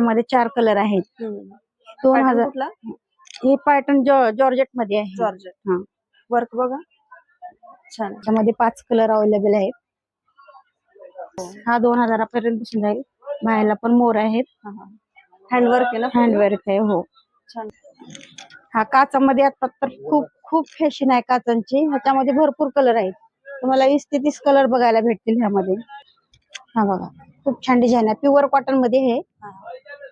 ह्यामध्ये चार कलर आहेत. दोन हजार कुठला? हे पॅटर्न जॉर्जेटमध्ये आहे. जॉर्ज हा. वर्क बघा. छान. त्यामध्ये पाच कलर अवेलेबल आहेत. हा. दोन हजारापर्यंत बसून जाईल. बाहेरला पण मोर आहेत. हँडवर्क आहे ना हँडवर्क आहे हो. छान. हा काचामध्ये आता तर खूप खूप फॅशन आहे काचांची. ह्याच्यामध्ये भरपूर कलर आहेत. तुम्हाला वीस ते तीस कलर बघायला भेटतील ह्यामध्ये. हा बघा. खूप छान डिझाईन आहे. प्युअर कॉटनमध्ये हे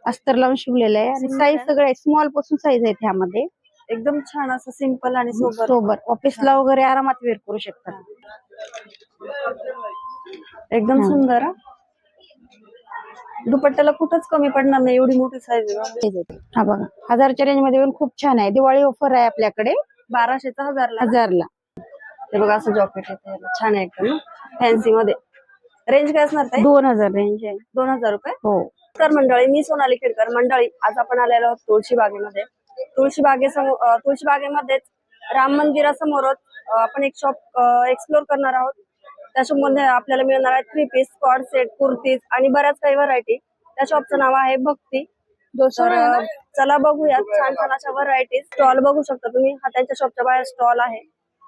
अस्तर लावून शिवलेलं आहे. आणि साईज आहे. सगळे स्मॉलपासून साईज आहेत ह्यामध्ये. एकदम छान असं सिंपल आणि सोबर सोबत ऑफिसला वगैरे आरामात वेअर करू शकतात एकदम. सुंदर. दुपट्ट्याला कुठंच कमी पडणार नाही. एवढी मोठी साईज. हा बघा. हजारच्या रेंजमध्ये पण खूप छान आहे. दिवाळी ऑफर आहे आपल्याकडे. बाराशेचा हजारला? हजारला. हे बघा असं जॉकेट. छान आहे एकदम. फॅन्सी मध्ये. रेंज काय असणार दोन हजार रेंज आहे. दोन हजार रुपये? हो. तर मंडळी मी सोनाली खेडकर. मंडळी आज आपण आलेलो आहोत तुळशी बागेमध्ये तुळशी बागेसमोर तुळशी बागेमध्येच राम मंदिरासमोरच आपण एक शॉप एक्सप्लोर करणार आहोत. त्या shop मध्ये आपल्याला मिळणार आहे three piece skirt set kurtis आणि बऱ्याच काही व्हरायटी त्या शॉपचं नाव आहे भक्ती. तर चला बघूयात. छान छान अशा व्हरायटीज स्टॉल बघू शकता तुम्ही. हा त्यांच्या शॉपच्या बाहेर स्टॉल आहे.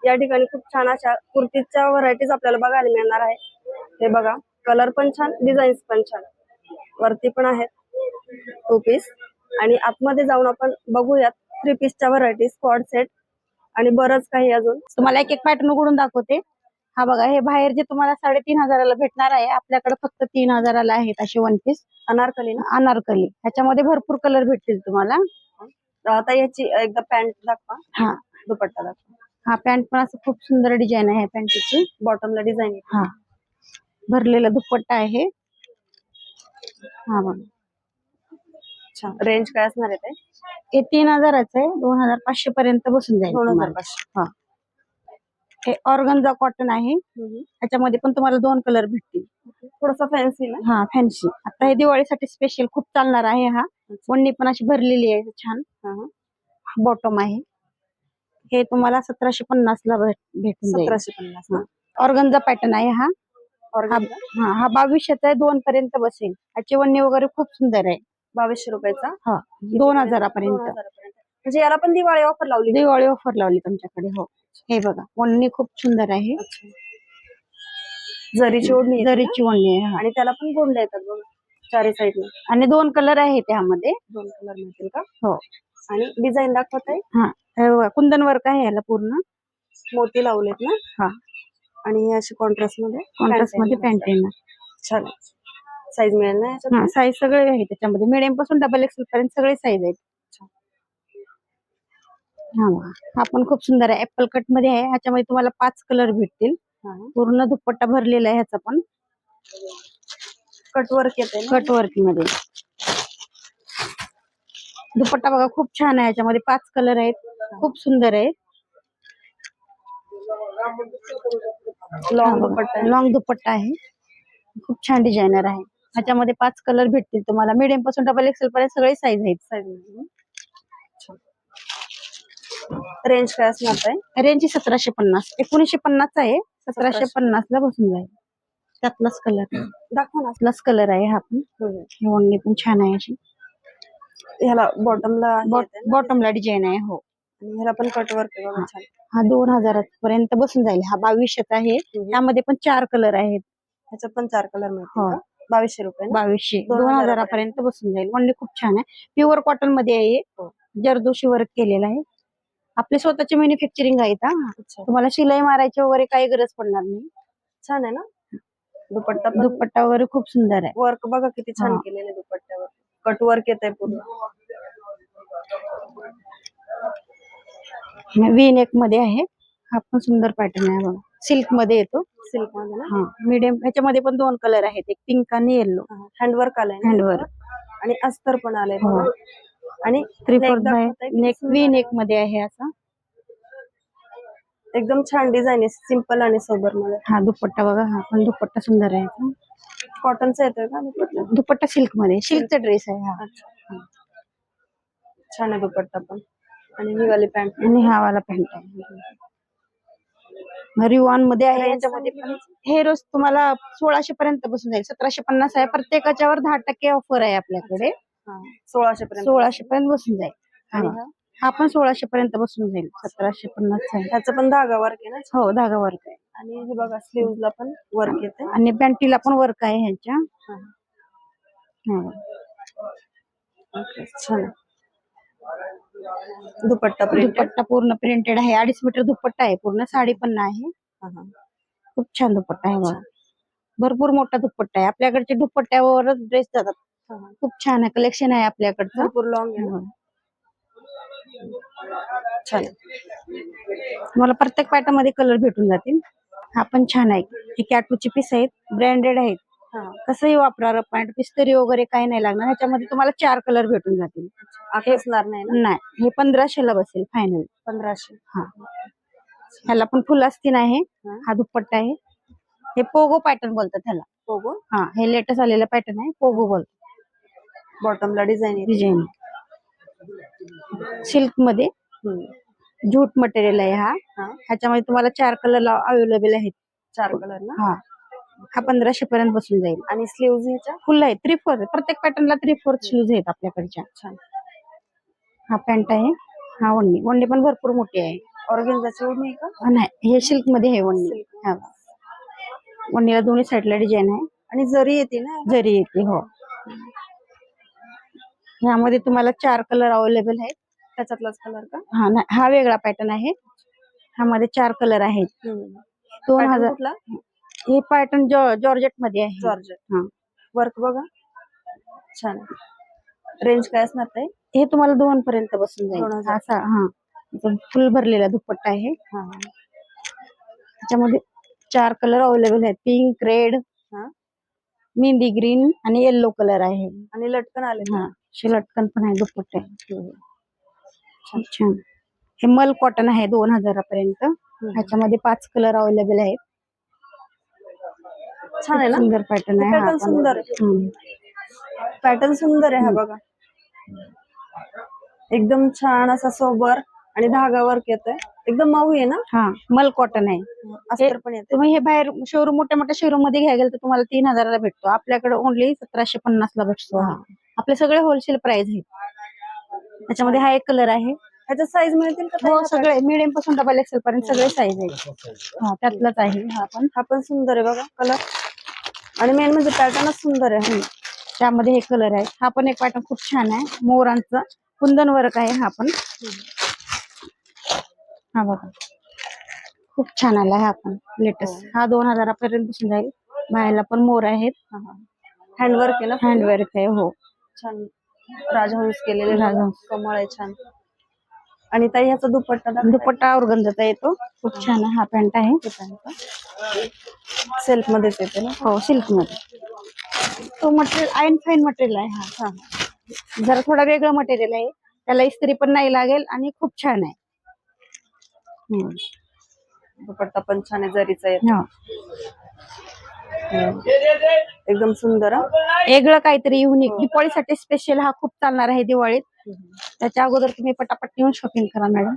या ठिकाणी खूप छान अशा कुर्तीच्या व्हरायटीज आपल्याला बघायला मिळणार आहे. हे बघा कलर पण छान डिझाईन्स पण छान. वरती पण आहेत टू पीस आणि आतमध्ये जाऊन आपण बघूयात थ्री पीसच्या व्हरायटी स्पॉट सेट आणि बरंच काही अजून. तुम्हाला एक एक पॅटर्न उघडून दाखवते. हा बघा हे बाहेर जे तुम्हाला साडेतीन हजाराला भेटणार आहे आपल्याकडे फक्त तीन हजाराला आहेत असे वन पीस अनारकली ना? अनारकली. ह्याच्यामध्ये भरपूर कलर भेटतील तुम्हाला. आता याची एकदा पॅन्ट दाखवा. हा. दुपट्टा दाखवा. हा पॅन्ट पण असं खूप सुंदर डिझाईन आहे पॅन्टची बॉटमला डिझाईन हा. भरलेला दुपट्टा आहे. हा बघा. छान. रेंज काय असणार आहे ते? हे तीन हजाराचं आहे. दोन हजार पाचशे पर्यंत बसून जाईल दोन हजार तुम्हाला. पाचशे. हा. हे ऑर्गनचा कॉटन आहे. हम्म. ह्याच्यामध्ये पण तुम्हाला दोन कलर भेटतील. थोडंसं फॅन्सी ना? हा फॅन्सी आता हे दिवाळीसाठी स्पेशल खूप चालणार आहे हा. वणणी पण अशी भरलेली आहे छान. हा, हा. बॉटम आहे. हे तुम्हाला सतराशे पन्नास ला भेट- भेटून जाईल. सतराशे पन्नास ना ऑर्गनचा पॅटर्न आहे हा. हा? हा हा बावीसशेचा आहे दोन पर्यंत बसेल ह्याची वणणी वगैरे खूप सुंदर आहे. बावीसशे रुपयाचा? हा दोन दोन हजारापर्यंत. हजारापर्यंत. म्हणजे याला पण दिवाळी ऑफर लावली दिवाळी ऑफर लावली तुमच्याकडे हो. हे बघा वणणी खूप सुंदर आहे. अच्छा. जरीची ओढणी? जरीची वणणी आहे हा. आणि त्याला पण गोंड येतात बघा चारी साईडने. आणि दोन कलर आहे त्यामध्ये. दोन कलर मिळतील का? हो. आणि डिझाईन दाखवत आहे हा हे बघा, कुंदन वर्क आहे याला पूर्ण. मोती लावलेत ना? हा. आणि हे अशी कॉन्ट्रास्टमध्ये कॉन्ट्रास्टमध्ये पॅन्ट येणार. छान साईज मिळेल ना याच्यात? हा साईज सगळे आहे त्याच्यामध्ये. मिडियमपासून डबल एक्सेल पर्यंत सगळे साईज आहेत. हा. हा. पण खूप सुंदर आहे. ऍपल कटमध्ये आहे. ह्याच्यामध्ये तुम्हाला पाच कलर भेटतील. हा. पूर्ण दुपट्टा भरलेला आहे ह्याचा पण. कट वर्क येते ना? कट वर्कमध्ये. दुपट्टा बघा खूप छान आहे. ह्याच्यामध्ये पाच कलर आहेत. खूप सुंदर आहे. लॉंग दुपट्टा. लॉंग दुपट्टा आहे. खूप छान डिझायनर आहे. ह्याच्यामध्ये पाच कलर भेटतील तुम्हाला. मिडियमपासून डबल एक्सेल पर्यंत सगळे साईज आहेत. रेंज काय असणार आहे रेंज सतराशे पन्नास. एकोणीशे पन्नास आहे. सतराशे पन्नास ला बसून जाईल. त्यातलाच कलर दाखवा त्यातलाच कलर आहे हा पण. हम्म. ही ओढणी पण छान आहे अशी. ह्याला बॉटमला बॉटमला डिझाईन आहे हो. ह्याला पण कट वर्क आहे बघा छान. हा दोन हजारापर्यंत बसून जाईल. हा बावीसशेचा आहे. त्यामध्ये पण चार कलर आहेत. ह्याच्यात पण चार कलर मिळतील हो. का? बावीसशे रुपये? बावीसशे. दोन हजारापर्यंत. बसून जाईल. ओढणी खूप छान आहे. प्युअर कॉटनमध्ये आहे. हे. जरदोशी वर्क केलेलं आहे. आपले स्वतःचे मॅन्युफॅक्चरिंग आहेत हा. अच्छा. तुम्हाला शिलाई मारायची वगैरे काही गरज पडणार नाही. छान आहे ना? दुपट्टा दुपट्टा वगैरे खूप सुंदर आहे. वर्क बघा किती छान. केलेलं आहे दुपट्ट्यावर. कट वर्क येत आहे पूर्ण. वी नेकमध्ये आहे. हा पण सुंदर पॅटर्न आहे बघा. सिल्कमध्ये येतो. सिल्कमध्ये ना? हा मीडियम ह्याच्यामध्ये पण दोन कलर आहेत. एक पिंक आणि येल्लो हँडवर्क आलंय ना? हँडवर आणि अस्तर पण आलंय हो. बघा. आणि थ्री neck दाखवताय किती नेक सुंदर वी आहे. नेकमध्ये आहे असा. एकदम छान डिझाईन आहे. सिंपल आणि सोबरमध्ये. हा दुपट्टा बघा. हा पण दुपट्टा सुंदर आहे कॉटनचा येतोय का दुपट्टा? दुपट्टा सिल्कमध्ये. सिल्कचा ड्रेस आहे हा. अच्छा. छान आहे दुपट्टा पण. आणि ही वाली पॅन्ट आणि हा वाला पॅन्ट आहे रिवॉनमध्ये आहे याच्यामध्ये पण हे रोज तुम्हाला सोळाशे पर्यंत बसून जाईल. सतराशे पन्नास आहे. प्रत्येकाच्यावर दहा टक्के ऑफर आहे आपल्याकडे. सोळाशे पर्यंत. सोळाशे पर्यंत बसून जाईल. हा. पण सोळाशे पर्यंत बसून जाईल. सतराशे पन्नास आहे. ह्याचं पण धागा वर्क आहे ना? हो धागा वर्क आहे. आणि हे बघा स्लीव्ह ला पण वर्क येते आणि पॅन्टीला पण वर्क आहे ह्यांच्या. छान दुपट्टा दुपट्टा पूर्ण प्रिंटेड आहे. अडीच मीटर दुपट्टा आहे. पूर्ण साडी पण आहे. खूप छान दुपट्टा आहे बघा. भरपूर मोठा दुपट्टा आहे. आपल्याकडचे दुपट्ट्यावरच ड्रेस जातात खूप छान आहे. कलेक्शन आहे आपल्याकडचं. भरपूर लॉंग. छान तुम्हाला प्रत्येक पॅटर्नमध्ये कलर भेटून जातील. हा पण छान आहे. हे कॅटूचे पीस आहेत. ब्रँडेड आहेत. कसंही वापरा पॅन्ट पीस तरी वगैरे काही नाही लागणार. ह्याच्यामध्ये तुम्हाला चार कलर भेटून जातील. नाही ना? नाही हे पंधराशे ला बसेल फायनल पंधराशे. हा. ह्याला पण फुल असतील आहे. हा. हा दुपट्टा आहे. हे पोगो पॅटर्न बोलतात ह्याला. हो गो हा हे लेटेस्ट आलेलं पॅटर्न आहे. पोगो बोलतात. बॉटमला डिझाईन डिझाईन सिल्कमध्ये. जूट मटेरियल आहे हा. हा. ह्याच्यामध्ये तुम्हाला चार कलर अवेलेबल आहेत. चार कलर ना? हा. हा पंधराशे पर्यंत बसून जाईल. आणि स्लीव्ह ह्याच्या? फुल आहे थ्री फोर प्रत्येक पॅटर्नला थ्री फोर्थ शूज आहेत आपल्याकडच्या. छान हा पॅन्ट आहे. हा वंडी वंडी पण भरपूर मोठी आहे. ऑर्गेन्झाची ओढणी आहे का? हा, नाही. हे सिल्कमध्ये आहे वंडी Silk. हा. वंडीला दोन्ही साईडला डिझाईन आहे. आणि जरी येते ना? जरी येते हो. ह्यामध्ये तुम्हाला चार कलर अवेलेबल आहेत. त्याच्यातलाच कलर का? हा नाही. हा वेगळा पॅटर्न आहे. ह्यामध्ये चार कलर आहेत. दोन हजार हे पॅटर्न जॉर्जेटमध्ये आहे. जॉर्ज हा. वर्क बघा. छान. रेंज काय असणार ते? हे तुम्हाला दोन पर्यंत बसून जाईल. असा हा. फुल भरलेला दुपट्टा आहे. हा. त्याच्यामध्ये चार कलर अवेलेबल आहेत. पिंक रेड हा. मेहंदी ग्रीन आणि येल्लो कलर आहे. आणि लटकन आले? हा. शिलटकन पण आहे दुपट्टे. खूप छान. हे मल कॉटन आहे दोन हजारापर्यंत. ह्याच्यामध्ये पाच कलर अवेलेबल आहेत. छान आहे ना? सुंदर पॅटर्न आहे हा पण. सुंदर आहे. पॅटर्न सुंदर आहे हा बघा. एकदम छान असा सोबर आणि धागा वर्क येतोय. एकदम मऊ आहे ना? हा मल कॉटन आहे. अस्तर पण येते तुम्ही हे बाहेर शोरूम मोठ्या मोठ्या शोरूममध्ये घ्यायला गेलं तर तुम्हाला तीन हजाराला भेटतो. आपल्याकडे ओनली सतराशे पन्नास ला भेटतो हा. आपले सगळे होलसेल प्राइस आहेत. त्याच्यामध्ये हा एक कलर आहे. ह्याच्यात साईज मिळतील का? हो सगळे मिडियमपासून डबल एक्सेल पर्यंत सगळे साईज आहेत. हा त्यातलाच आहे हा पण. हा पण सुंदर आहे बघा कलर आणि मेन म्हणजे पॅटर्नच सुंदर आहे त्यामध्ये हे कलर आहे. हा पण एक पॅटर्न खूप छान आहे. मोरांचा कुंदन वर्क आहे हा पण. हा बघा. खूप छान आला हा पण लेटेस्ट हा. दोन हजारापर्यंत बसून जाईल. बाहेरला पण मोर आहेत. हँडवर्क आहे ना हँडवर्क आहे हो छान. राजहंस केलेले राजहंस. कमळ आहे छान. आणि ताई ह्याचा दुपट्टा. दुपट्टा औरगंजाचा येतो. खूप छान आहे. हा पॅन्ट आहे. सेल्फ मध्येच येते ना? हो सिल्कमध्ये तो मटेरियल आयन फाईन मटेरियल आहे हा हा. जरा थोडा वेगळं मटेरियल आहे. त्याला इस्त्री पण नाही लागेल आणि खूप छान आहे. हम्म. दुपट्टा पण छान आहे जरीचा येतो. हा. एकदम सुंदर हा. वेगळं काहीतरी युनिक दिवाळीसाठी स्पेशल हा खूप चालणार आहे दिवाळीत. त्याच्या अगोदर तुम्ही पटापट येऊन शॉपिंग करा मॅडम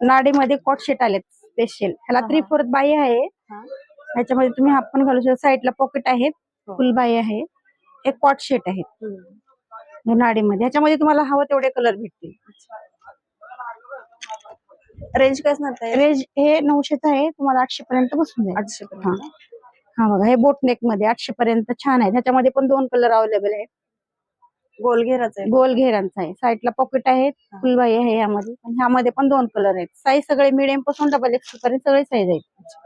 नाडीमध्ये कॉट शेट आलेत. स्पेशल ह्याला थ्री फोर्थ बाई आहे. हा. ह्याच्यामध्ये तुम्ही हाफ पण घालू शकता. साईडला पॉकेट आहेत. फुल बाई आहे. एक कॉट शेट आहेत हम्म. हे नाडीमध्ये ह्याच्यामध्ये तुम्हाला हवं तेवढे कलर भेटतील. रेंज काय असणार ताई? रेंज हे नऊशेच आहे. तुम्हाला आठशे पर्यंत बसून जाईल. आठशे हा. हा बघा हे बोट नेकमध्ये आठशे पर्यंत छान आहे. ह्याच्यामध्ये पण दोन कलर अवेलेबल आहेत. गोल घेराचा आहे. गोल घेरांचा आहे. साईडला पॉकेट आहेत फुलबाई आहे ह्यामध्ये. आणि ह्यामध्ये पण दोन कलर आहेत. साईज सगळे मिडियमपासून डबल एक्स पर्यंत सगळे साईज आहेत.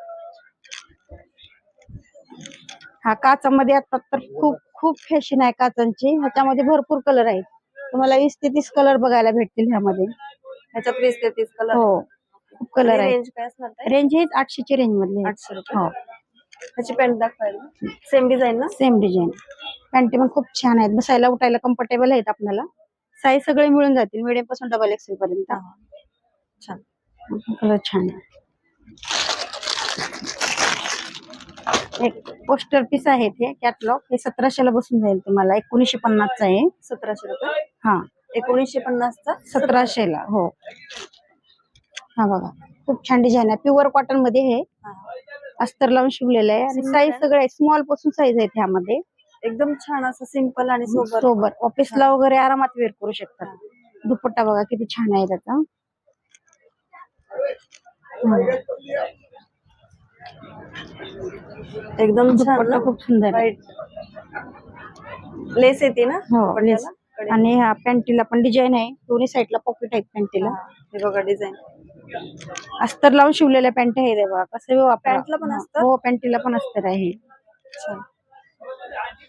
हा काचामध्ये आता तर खूप खूप फॅशन आहे काचांची. ह्याच्यामध्ये भरपूर कलर आहेत. तुम्हाला वीस ते तीस कलर बघायला भेटतील ह्यामध्ये. ह्याच्यात वीस ते तीस कलर हो. खूप कलर आहेत. रेंज काय असणार रेंज हेच आठशेची रेंज मधली आहे. आठशे रुपये. हो. ह्याची पॅन्ट दाखवायला. सेम डिझाईन ना? सेम डिझाईन पॅन्टी पण खूप छान आहेत. बसायला उठायला कम्फर्टेबल आहेत आपल्याला. साईज सगळे मिळून जातील. मिडियमपासून डबल एक्सेल पर्यंत. छान. कलर छान आहे. एक पोस्टर पीस आहेत हे कॅटलॉग हे सतराशेला बसून जाईल तुम्हाला. एकोणीसशे पन्नासचा आहे. सतराशे रुपये? हा. एकोणीसशे पन्नासचा? सतराशेला हो. हा बघा. खूप छान डिझाईन आहे. प्युअर कॉटनमध्ये हा. अस्तर लावून शिवलेलं आहे. आणि साईज सगळे स्मॉलपासून साईज आहेत ह्यामध्ये. एकदम छान असं सिंपल आणि सोबर सोबर ऑफिसला वगैरे आरामात वेअर करू शकतात. दुपट्टा बघा किती छान आहे त्याचा. एकदम छान दुपट्टा खूप सुंदर आहे. लेस येते ना हो? लेस. आणि ह्या पॅन्टीला पण डिझाईन आहे. दोन्ही साईडला पॉकेट आहेत पॅन्टीला हा, हे बघा डिझाईन अस्तर लावून शिवलेल्या पॅन्ट आहे ते बघा कसं पॅन्टला पण. अस्तर? हो पॅन्टीला पण अस्तर आहे.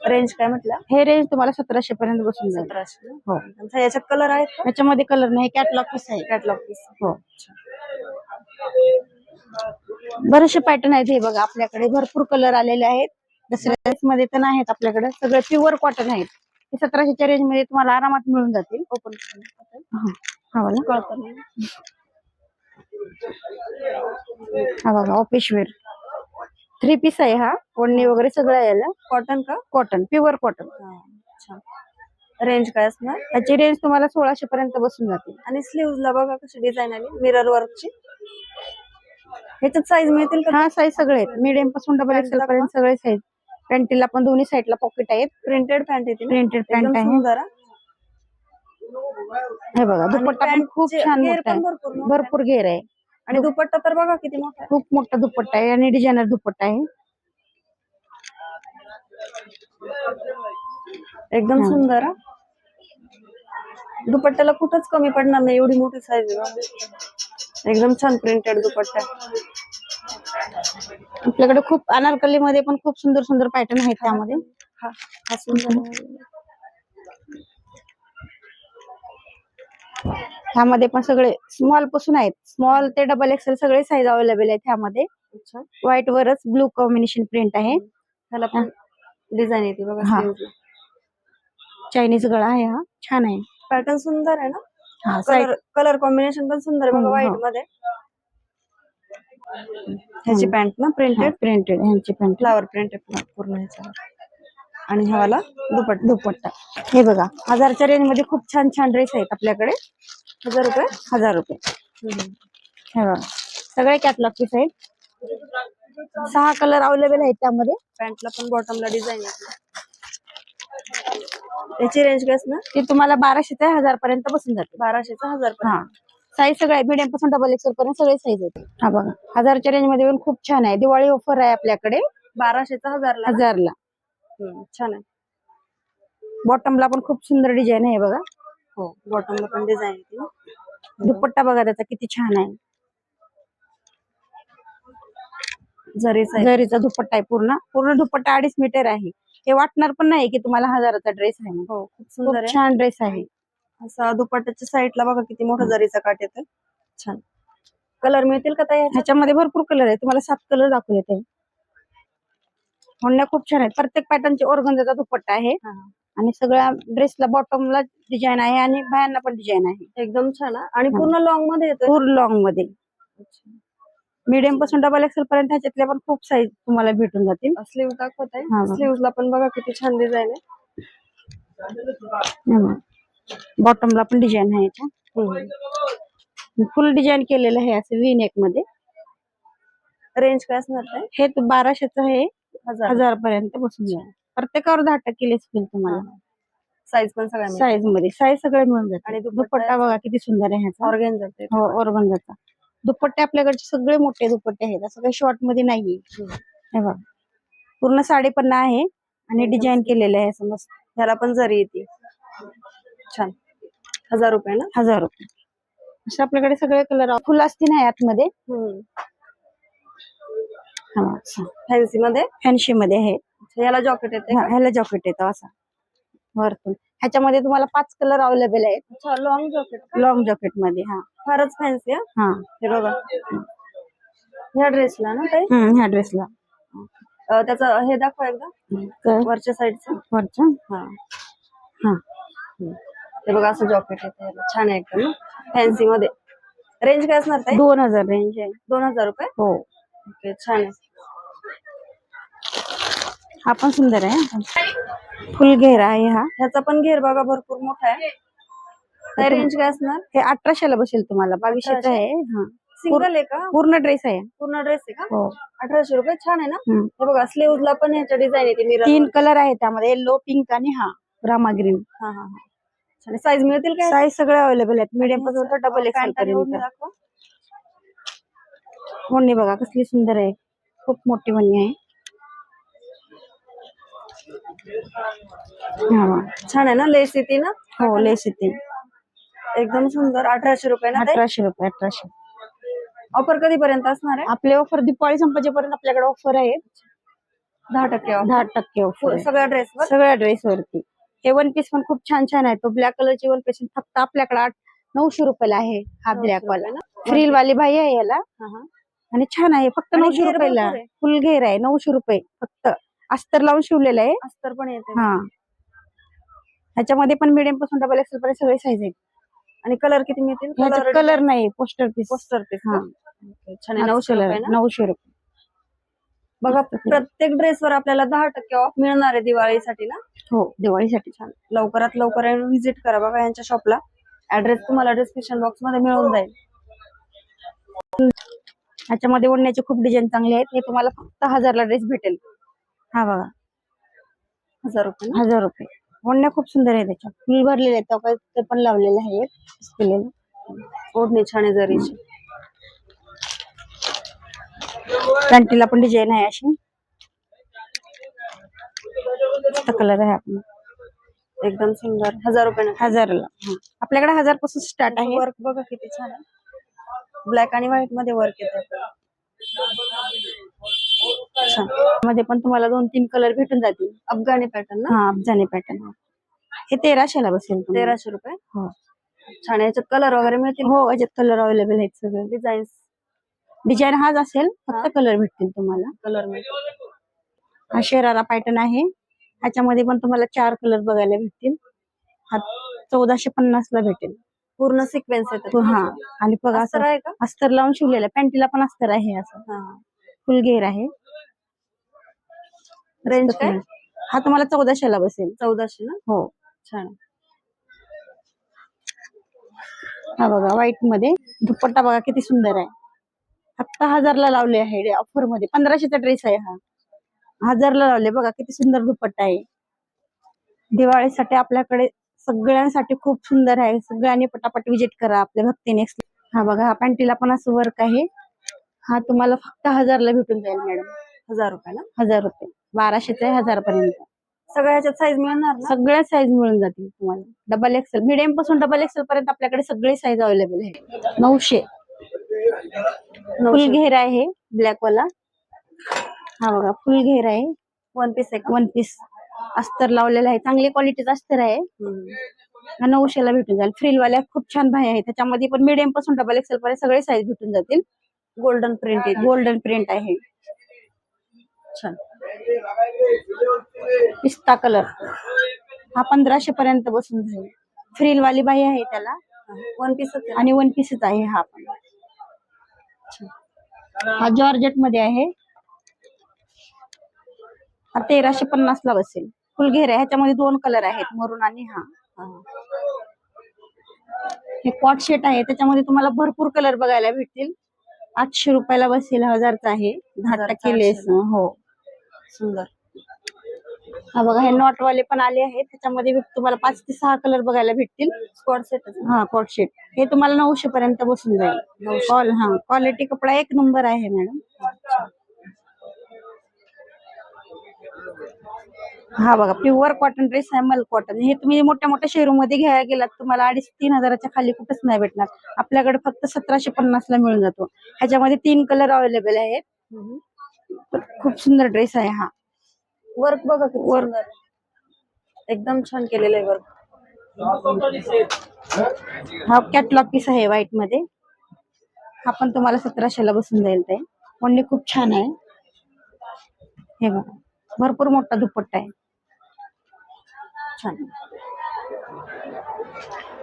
रेंज काय म्हटलं? हे रेंज तुम्हाला सतराशे पर्यंत बसून जाईल. सतराशे हो. याच्यात कलर आहेत याच्यामध्ये कलर नाही कॅटलॉग पीस आहे. कॅटलॉग पीस हो. बरेचसे पॅटर्न आहेत हे बघा आपल्याकडे भरपूर कलर आलेले आहेत. दसऱ्या मध्ये पण आहेत आपल्याकडे सगळे प्युअर कॉटन आहेत. हे सतराशेच्या रेंजमध्ये तुम्हाला आरामात मिळून जातील. ओपन. कळतं नाही हा बघा ऑफिस वेअर थ्री पीस आहे हा. ओढणी वगैरे सगळं आहे याला. कॉटन का? कॉटन प्युअर कॉटन अच्छा. रेंज काय असणार? याची रेंज तुम्हाला सोळाशे पर्यंत बसून जातील आणि स्लीव्ह ला बघा कशी डिझाईन आली. मिरर वर्कची ह्याच्यात साईज मिळतील का? हा साईज सगळे आहेत. मीडियमपासून डबल एक्सेल पर्यंत सगळे साईज पॅन्टीला पण दोन्ही साईडला पॉकेट आहेत. प्रिंटेड पॅन्ट येते ना? प्रिंटेड एकदम पॅन्ट आहे. सुंदर हा. हे बघा दुपट्टा पण खूप pant चे छान घेर मोठा पण आहे. भरपूर मोठा आहे. भरपूर घेर आहे. आणि दुपट्टा तर बघा किती मोठा आहे खूप मोठा दुपट्टा आहे आणि डिझायनर दुपट्टा आहे एकदम सुंदर हा. दुपट्ट्याला कुठंच कमी पडणार नाही एवढी मोठी साईज. एकदम छान प्रिंटेड दुपट्टा आहे. आपल्याकडे खूप अनारकली मध्ये पण खूप सुंदर सुंदर पॅटर्न आहेत त्यामध्ये हा हा सुंदर ह्यामध्ये पण सगळे स्मॉलपासून आहेत. स्मॉल ते डबल एक्सेल सगळे साईज अवेलेबल आहेत ह्यामध्ये. व्हाईट वरच ब्लू कॉम्बिनेशन प्रिंट आहे. ह्याला पण डिझाईन येते बघा हा. चायनीज गळा आहे हा. छान आहे. पॅटर्न सुंदर आहे ना? हा कलर कलर कॉम्बिनेशन पण सुंदर आहे बघा व्हाईट हो. मध्ये. ह्याची पॅन्ट ना प्रिंटेड प्रिंटेड ह्यांची पॅन्ट फ्लावर प्रिंट आहे पूर्ण ह्याच्यावर आणि हा वाला दुपट्टा. दुपट्टा. हे बघा. हजारच्या रेंजमध्ये खूप छान छान ड्रेस आहेत आपल्याकडे. हजार रुपये? हजार रुपये. हे बघा. सगळे कॅटलॉग पीस आहेत. सहा कलर अवेलेबल आहेत त्यामध्ये. पॅन्टला पण बॉटमला डिझाईन याची रेंज काय ना ते तुम्हाला बाराशे ते हजार पर्यंत बसून जाते. बाराशेचा हजार हा. साईज सगळे मीडियमपासून डबल एक्सेल पर्यंत सगळे साईज आहेत. हा बघा. हजारच्या रेंजमध्ये पण खूप छान आहे. दिवाळी ऑफर आहे आपल्याकडे. बाराशेचा हजारला ना? हजारला. छान आहे. बॉटमला पण खूप सुंदर डिझाईन आहे बघा. हो बॉटमला पण डिझाईन येते दुपट्टा बघा त्याचा किती छान आहे. जरीचा. जरीचा दुपट्टा आहे पूर्ण. पूर्ण दुपट्टा अडीच मीटर आहे. हे वाटणार पण नाही की तुम्हाला हजाराचा ड्रेस आहे. हो खूप सुंदर छान ड्रेस आहे. असा दुपट्ट्याच्या साईडला बघा किती मोठा जरीचा काट येतोय. छान. कलर मिळतील का ह्याच्यात? ह्याच्यामध्ये भरपूर कलर आहे. तुम्हाला सात कलर दाखवले ते होंड्या खूप छान आहेत. प्रत्येक पॅटर्नचे ऑर्गनचा दुपट्टा आहे. आणि सगळ्या ड्रेसला बॉटमला डिझाईन आहे आणि बायांना पण डिझाईन आहे. एकदम छान आहे. आणि पूर्ण लॉंगमध्ये पूर्ण लॉंगमध्ये. मीडियमपासून डबल एक्सेल पर्यंत ह्याच्यातल्या पण खूप साईज तुम्हाला भेटून जातील. स्लीव दाखवत हा, आहे बघा. स्लीव्ह ला पण बघा किती छान डिझाईन आहे. बॉटमला पण डिझाईन आहे याच्या. फुल डिझाईन केलेलं आहे असं वी नेकमध्ये. रेंज काय असणार ताई? हे बाराशेच आहे. हजार. हजार पर्यंत बसून जाईल. प्रत्येकावर दहा टक्के लेस होईल तुम्हाला साईज पण सगळ्या साईजमध्ये साईज सगळे मिळून जाते आणि दुपट्टा दुपट्टा बघा किती सुंदर आहे ह्याचा. ऑर्गेन जाते. हो ऑर्गनचा दुपट्टे आपल्याकडचे सगळे मोठे दुपट्टे आहेत. असं काही शॉर्टमध्ये नाहीये. हे बघा. पूर्ण साडेपन्ना आहे आणि डिझाईन केलेले आहे मस्त. ह्याला पण जरी येते. छान. हजार रुपये ना? हजार रुपये. असे आपल्याकडे सगळे कलर फुल असतील ना आतमध्ये फॅन्सी मध्ये? फॅन्सी मध्ये आहे. ह्याला जॉकेट येते हा, ह्याला जॉकेट येतं असा. वरतून ह्याच्यामध्ये तुम्हाला पाच कलर अवेलेबल आहेत. अच्छा लॉंग जॉकेट लॉंग जॉकेटमध्ये हा. फारच फॅन्सी हा? हा. बघा. ह्या ड्रेसला ना हम्म, ह्या ड्रेसला अं, त्याचं हे दाखवा एकदा. वरच्या साईडचं वरच्या? हा. हा. हे बघा असं जॉकेट येते. छान आहे एकदम. फॅन्सी मध्ये. रेंज काय असणार ताई? दोन हजार रेंज आहे. दोन हजार रुपये? हो. ओके छान आहे. हा पण सुंदर आहे फुल घेरा आहे हा. ह्याचा पण घेर बघा भरपूर मोठा आहे. काय रेंज काय असणार? हे अठराशेला बसेल तुम्हाला बावीसशेच आहे हा. सिंगल आहे का? पूर्ण ड्रेस आहे. पूर्ण ड्रेस आहे का? हो. अठराशे रुपये छान आहे ना. हे बघा स्लीव्हला पण ह्याच्या डिझाईन येते मिरर तीन कलर आहे त्यामध्ये येलो पिंक आणि हा रामा ग्रीन हा हा हा. साईज मिळतील काय? साईज सगळे अवेलेबल आहेत. मीडियमपासून तर डबल एक्सेल ओढणी पर्यंत ओढणी बघा कसली सुंदर आहे. खूप मोठी ओढणी आहे. हा. छान आहे ना लेस येते ना? हो लेस येते. एकदम सुंदर. अठराशे रुपये ना अठराशे रुपये अठराशे. ऑफर कधीपर्यंत असणार आहे? आपले ऑफर दिवाळी संपेपर्यंत आपल्याकडे ऑफर आहे दहा टक्के. दहा टक्के ऑफर सगळ्या ड्रेसवर सगळ्या ड्रेस वरती. हे वन पीस पण खूप छान छान आहे. तो ब्लॅक कलरची वन पीस फक्त आपल्याकडे आठ नऊशे रुपयाला आहे हा ब्लॅक वाला. फ्रील वाली भाई आहे याला. आणि छान आहे फक्त आणि नऊशे घेर रुपयाला. भरपूर आहे. फुल घेर आहे नऊशे रुपये फक्त. अस्तर लावून शिवलेलं आहे. अस्तर पण येते. हा. ह्याच्यामध्ये पण मिडियमपासून डबल एक्सेल पर्यंत सगळे साईज आहेत. आणि कलर किती मिळतील? कलर नाही पोस्टर पीस पोस्टर पीस हा. छान आहे. नऊशे रुपये ना? नऊशे रुपये. बघा प्रत्येक ड्रेसवर आपल्याला दहा टक्के ऑफ मिळणार आहे दिवाळीसाठी ना? हो दिवाळीसाठी. छान. लवकरात लवकर व्हिजिट करा बघा यांच्या शॉपला ऍड्रेस तुम्हाला डिस्क्रिप्शन बॉक्समध्ये मिळून जाईल. ह्याच्यामध्ये ओढण्याचे खूप डिझाईन चांगले आहेत. हे तुम्हाला फक्त हजारला ड्रेस भेटेल. हा बघा. हजार रुपये ना? हजार रुपये. ओढण्या खूप सुंदर आहे त्याच्या फुल भरलेले आहेत. ते पण लावलेले आहे. केलेले ओढणी छान आहे जरीची. पॅन्टीला पण डिझाईन आहे अशी. कलर आहे आपण एकदम सुंदर. हजार रुपये हजारला. आपल्याकडे हजारपासून स्टार्ट आहे. वर्क बघा किती छान आहे. ब्लॅक आणि व्हाईटमध्ये वर्क येते. छानमध्ये पण तुम्हाला दोन तीन कलर भेटून जातील. अफगाणी पॅटर्न ना? हा अफजानी पॅटर्न हे. तेराशेला बसेल तुम्हाला. तेराशे रुपये? हो. छान. याच्यात कलर वगैरे मिळतील? हो याच्यात कलर अवेलेबल आहेत सगळे. डिझाईन्स डिझाईन हाच असेल हा. फक्त कलर भेटतील तुम्हाला. कलर मिळतील. हा शेरारा पॅटर्न आहे. ह्याच्यामध्ये पण तुम्हाला चार कलर बघायला भेटतील. हा चौदाशे पन्नास ला भेटेल. पूर्ण सिक्वेन्स येतात हा आणि बघा अस्तर असं आहे का? अस्तर लावून शिवलेलं पॅन्टीला पण अस्तर आहे असं. हा. फुल घेर आहे. रेंज काय? हा तुम्हाला चौदाशेला बसेल. चौदाशे ना? हो. छान. हा बघा व्हाईटमध्ये. दुपट्टा बघा किती सुंदर आहे. फक्त हजारला लावले आहे ऑफरमध्ये. पंधराशेचा ड्रेस आहे हा. हजारला लावले बघा किती सुंदर दुपट्टा आहे. दिवाळीसाठी आपल्याकडे सगळ्यांसाठी खूप सुंदर आहे. सगळ्यांनी पटापट विजिट करा आपल्या भक्ती नेक्स्ट हा बघा हा पॅन्टीला पण असं वर्क आहे. हा तुम्हाला फक्त हजारला भेटून जाईल मॅडम हजार रुपये ना हजार रुपये. बाराशेचा आहे हजार पर्यंत सगळ्या ह्याच्यात साईज मिळणार ना? सगळ्या साईज मिळून जातील तुम्हाला. डबल एक्सेल मिडियमपासून डबल एक्सेल पर्यंत आपल्याकडे सगळे साईज अवेलेबल आहे. नऊशे. फुल घेर आहे ब्लॅक वाला. हा बघा फुल घेर आहे. वन पीस आहे वन पीस अस्तर लावलेला आहे. चांगली क्वालिटीचा अस्तर आहे. हा नऊशेला भेटून जाईल. फ्रील वाल्या खूप छान भाई आहे. त्याच्यामध्ये पण मिडियमपासून डबल एक्सेल पर्यंत सगळे साईज भेटून जातील. गोल्डन प्रिंट गोल्डन प्रिंट आहे. छान. पिस्ता कलर. हा पंधराशे पर्यंत बसून जाईल. फ्रील वाली बाई आहे त्याला. वन पीस आणि वन पीसच आहे हा पण. हा जॉर्जेटमध्ये आहे. हा तेराशे पन्नास ला बसेल. फुल घेर आहे ह्याच्यामध्ये दोन कलर आहेत मरून आणि हा. हे. कॉट शेट आहे. त्याच्यामध्ये तुम्हाला भरपूर कलर बघायला भेटतील. आठशे रुपयाला बसेल हजारचा आहे. दहा टक्के लेस. हो. सुंदर. हा बघा हे नॉट वाले पण आले आहेत. त्याच्यामध्ये तुम्हाला पाच ते सहा कलर बघायला भेटतील. स्कॉट सेट हा कॉट शेट हे तुम्हाला नऊशे पर्यंत बसून जाईल. कॉल हा क्वालिटी कपडा एक नंबर आहे मॅडम हा बघा प्युअर कॉटन ड्रेस आहे मल कॉटन हे तुम्ही मोठ्या मोठ्या शोरूममध्ये घ्यायला गेलात तुम्हाला अडीच तीन हजाराच्या खाली कुठंच नाही भेटणार. आपल्याकडे फक्त सतराशे पन्नास ला मिळून जातो. ह्याच्यामध्ये तीन कलर अवेलेबल आहेत. खूप सुंदर ड्रेस आहे हा. वर्क बघा किती आहे. एकदम छान केलेलं आहे वर्क हा कॅटलॉग पीस आहे व्हाईटमध्ये. हा पण तुम्हाला सतराशेला बसून जाईल ते. ओढणी खूप छान आहे. हे बघा. भरपूर मोठा दुपट्टा आहे. छान.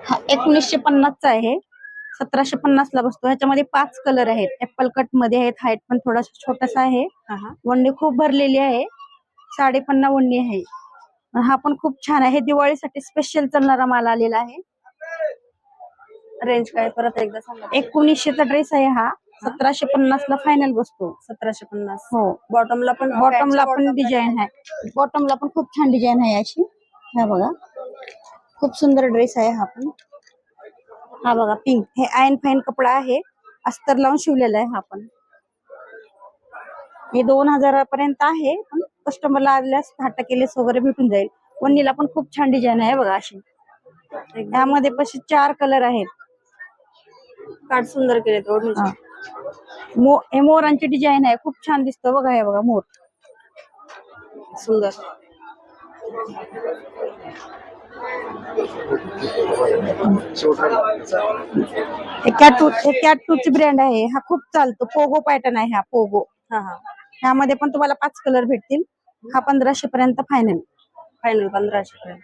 हा एकोणीसशे पन्नासचा आहे. सतराशे पन्नास ला बसतो. ह्याच्यामध्ये पाच कलर आहेत. ऍपल कटमध्ये आहेत. हाईट पण थोडासा छोटासा आहे. वंडी खूप भरलेली आहे. साडेपन्ना वंडी आहे. हा पण खूप छान आहे. दिवाळीसाठी स्पेशल चालणारा माल आलेला आहे. रेंज काय? परत एकदा सांगा. एकोणीसशेचा ड्रेस आहे हा. सतराशे पन्नास ला फायनल बसतो. सतराशे पन्नास. हो. बॉटमला पण बॉटमला पण डिझाईन आहे. बॉटमला पण खूप छान डिझाईन आहे अशी हा बघा. खूप सुंदर ड्रेस आहे हा पण. हा बघा पिंक हे आयन फाईन कपडा आहे. अस्तर लावून शिवलेला आहे हा पण. हे दोन हजारापर्यंत आहे पण कस्टमरला आल्यास दहा टक्के लेस वगैरे भेटून जाईल. वन्नीला पण खूप छान डिझाईन आहे बघा अशी. यामध्ये पशी चार कलर आहेत. काठ सुंदर केले हा. मो हे मोरांची डिझाईन आहे. खूप छान दिसतं बघा हे बघा मोर. सुंदर. कॅटू कॅटूची ब्रँड आहे. हा खूप चालतो. पोगो पॅटर्न आहे हा पोगो हा हा. ह्यामध्ये पण तुम्हाला पाच कलर भेटतील. हा पंधराशे पर्यंत फायनल फायनल पंधराशे पर्यंत.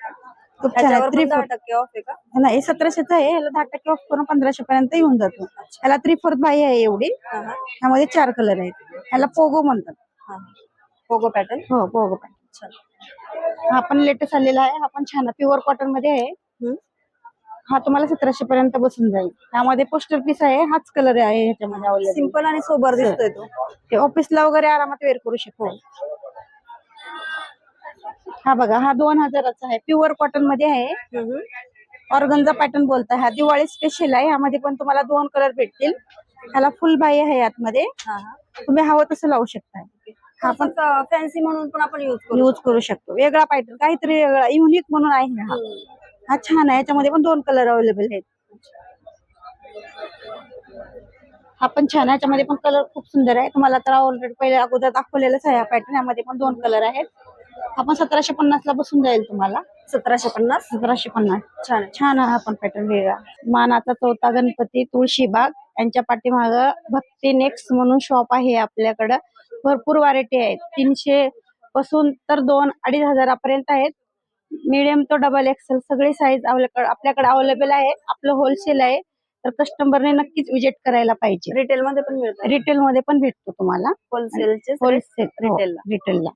खूप छान आहे. थ्री टक्के ऑफ आहे का? नाही सतराशेच आहे. ह्याला दहा टक्के ऑफ करून पंधराशे पर्यंत येऊन जातो. ह्याला थ्री फोर्थ बाई आहे एवढी. हा हा. ह्यामध्ये चार कलर आहेत. ह्याला पोगो म्हणतात. हा पोगो पॅटर्न हो पोगो पॅटर्न छान हा पण लेटेस्ट आलेला आहे. हा पण छान प्युअर कॉटनमध्ये आहे. हा तुम्हाला सतराशे पर्यंत बसून जाईल. त्यामध्ये पोस्टर पीस आहे. हाच कलर आहे ह्याच्यामध्ये सिंपल आणि सोबर दिसतोय तो. ते ऑफिसला वगैरे आरामात वेअर करू शकतो. हा बघा हा दोन हजाराचा आहे. प्युअर कॉटनमध्ये आहे. ऑर्गनचा पॅटर्न बोलताय. हा दिवाळी स्पेशल आहे. ह्यामध्ये पण तुम्हाला दोन कलर भेटतील. ह्याला फुल बाई आहे यातमध्ये. हा हा. तुम्ही हवं तसं लावू शकता हा पण फॅन्सी म्हणून पण आपण युज करू यूज करू शकतो. वेगळा पॅटर्न काहीतरी वेगळा युनिक म्हणून आहे हा हा छान आहे याच्यामध्ये पण दोन कलर अवेलेबल आहेत. हा पण छान याच्यामध्ये पण कलर खूप सुंदर आहे. तुम्हाला तर ऑलरेडी पहिले अगोदर दाखवलेलंच आहे हा पॅटर्न यामध्ये पण दोन कलर आहेत. हा पण सतराशे पन्नास ला बसून जाईल तुम्हाला. सतराशे पन्नास? सतराशे पन्नास. छान. छान आहे हा पण पॅटर्न वेगळा. मानाचा चौथा गणपती तुळशीबाग यांच्या पाठीमाग भक्ती नेक्स्ट म्हणून शॉप आहे आपल्याकडं. भरपूर व्हरायटी आहेत. तीनशे पासून तर दोन अडीच हजारापर्यंत आहेत. मिडियम तो डबल एक्सेल सगळे साईज आपल्याकडे अवेलेबल आहे. आपलं होलसेल आहे. तर कस्टमरने नक्कीच विजिट करायला पाहिजे. रिटेल मध्ये पण मिळतं. रिटेल मध्ये पण भेटतो तुम्हाला. होलसेलचे होलसेल retail ला. रिटेलला